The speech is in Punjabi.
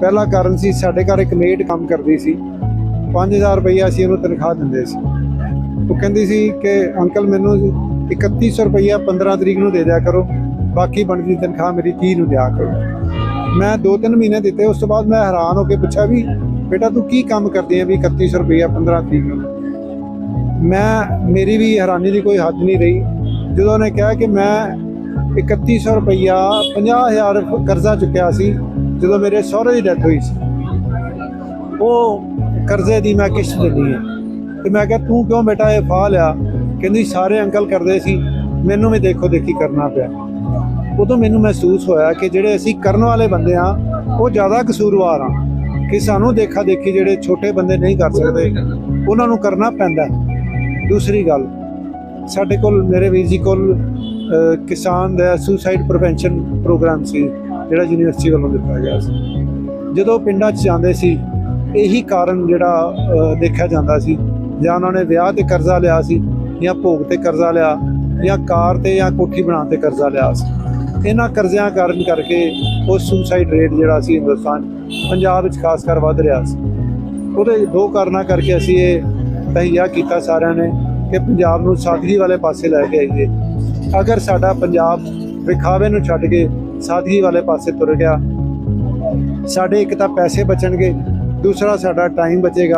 ਪਹਿਲਾ ਕਾਰਨ ਸੀ, ਸਾਡੇ ਘਰ ਇੱਕ ਮੇਡ ਕੰਮ ਕਰਦੀ ਸੀ। 5000 ਰੁਪਈਆ ਅਸੀਂ ਉਹਨੂੰ ਤਨਖਾਹ ਦਿੰਦੇ ਸੀ। ਉਹ ਕਹਿੰਦੀ ਸੀ ਕਿ, ਅੰਕਲ, ਮੈਨੂੰ 3100 ਰੁਪਈਆ 15 ਤਰੀਕ ਨੂੰ ਦੇ ਦਿਆ ਕਰੋ। ਬਾਕੀ ਬਣਦੀ ਤਨਖਾਹ ਮੇਰੀ 30 ਨੂੰ ਦਿਆ ਕਰੋ। ਮੈਂ 2-3 ਮਹੀਨੇ ਦਿੱਤੇ, ਉਸ ਤੋਂ ਬਾਅਦ ਮੈਂ ਹੈਰਾਨ ਹੋ ਕੇ ਪੁੱਛਿਆ ਵੀ, ਬੇਟਾ, ਤੂੰ ਕੀ ਕੰਮ ਕਰਦੀ ਹੈ ਵੀ 3100 ਰੁਪਈਆ 15 ਤਰੀਕ ਨੂੰ? ਮੈਂ, ਮੇਰੀ ਵੀ ਹੈਰਾਨੀ ਦੀ ਕੋਈ ਹੱਦ ਨਹੀਂ ਰਹੀ। ਜਦੋਂ ਉਹਨੇ ਕਿਹਾ ਕਿ ਮੈਂ 3100 ਰੁਪਈਆ 50000 ਕਰਜ਼ਾ ਚੁੱਕਿਆ ਸੀ ਜਦੋਂ ਮੇਰੇ ਸਹੁਰੇ ਦੀ ਡੈਥ ਹੋਈ ਸੀ, ਉਹ ਕਰਜ਼ੇ ਦੀ ਮੈਂ ਕਿਸ਼ਤ ਦੇਣੀ ਹੈ। ਤੇ ਮੈਂ ਕਿਹਾ, ਤੂੰ ਕਿਉਂ ਬੇਟਾ ਇਹ ਫਾਹ ਲਿਆ? ਕਹਿੰਦੀ, ਸਾਰੇ ਅੰਕਲ ਕਰਦੇ ਸੀ, ਮੈਨੂੰ ਵੀ ਦੇਖੋ ਦੇਖੀ ਕਰਨਾ ਪਿਆ। ਉਦੋਂ ਮੈਨੂੰ ਮਹਿਸੂਸ ਹੋਇਆ ਕਿ ਜਿਹੜੇ ਅਸੀਂ ਕਰਨ ਵਾਲੇ ਬੰਦੇ ਆ ਉਹ ਜ਼ਿਆਦਾ ਕਸੂਰਵਾਰ ਆ ਕਿ ਸਾਨੂੰ ਦੇਖਾ ਦੇਖੀ ਜਿਹੜੇ ਛੋਟੇ ਬੰਦੇ ਨਹੀਂ ਕਰ ਸਕਦੇ, ਉਹਨਾਂ ਨੂੰ ਕਰਨਾ ਪੈਂਦਾ ਦੂਸਰੀ ਗੱਲ, ਸਾਡੇ ਕੋਲ, ਮੇਰੇ ਵੀਰ ਜੀ ਕੋਲ ਕਿਸਾਨ ਦਾ ਸੁਸਾਈਡ ਪ੍ਰੀਵੈਂਸ਼ਨ ਪ੍ਰੋਗਰਾਮ ਸੀ। ਜਿਹੜਾ ਯੂਨੀਵਰਸਿਟੀ ਵੱਲੋਂ ਦਿੱਤਾ ਗਿਆ ਸੀ। ਜਦੋਂ ਪਿੰਡਾਂ 'ਚ ਜਾਂਦੇ ਸੀ, ਇਹੀ ਕਾਰਨ ਜਿਹੜਾ ਦੇਖਿਆ ਜਾਂਦਾ ਸੀ। ਜਾਂ ਉਹਨਾਂ ਨੇ ਵਿਆਹ ਤੇ ਕਰਜ਼ਾ ਲਿਆ ਸੀ, ਜਾਂ ਭੋਗ ਤੇ ਕਰਜ਼ਾ ਲਿਆ, ਜਾਂ ਕਾਰ ਤੇ ਜਾਂ ਕੋਠੀ ਬਣਾਉਣ ਤੇ ਕਰਜ਼ਾ ਲਿਆ ਸੀ। ਇਹਨਾਂ ਕਰਜ਼ਿਆਂ ਕਾਰਨ ਕਰਕੇ ਉਹ ਸੁਸਾਈਡ ਰੇਟ ਜਿਹੜਾ ਸੀ ਹਿੰਦੁਸਤਾਨ, ਪੰਜਾਬ ਵਿੱਚ ਖਾਸ ਕਰ ਵੱਧ ਰਿਹਾ ਸੀ। ਉਹਦੇ ਦੋ ਕਾਰਨਾਂ ਕਰਕੇ ਅਸੀਂ ਇਹ ਤਹੀਆ ਕੀਤਾ ਸਾਰਿਆਂ ਨੇ ਕਿ ਪੰਜਾਬ ਨੂੰ ਸਾਖਰੀ ਵਾਲੇ ਪਾਸੇ ਲੈ ਕੇ ਆਈਏ। ਅਗਰ ਸਾਡਾ ਪੰਜਾਬ ਵਿਖਾਵੇ ਨੂੰ ਛੱਡ ਕੇ ਸਾਦਗੀ ਵਾਲੇ ਪਾਸੇ ਤੁਰ ਗਿਆ। ਸਾਡੇ ਇੱਕ ਤਾਂ ਪੈਸੇ ਬਚਣਗੇ ਦੂਸਰਾ ਸਾਡਾ ਟਾਈਮ ਬਚੇਗਾ।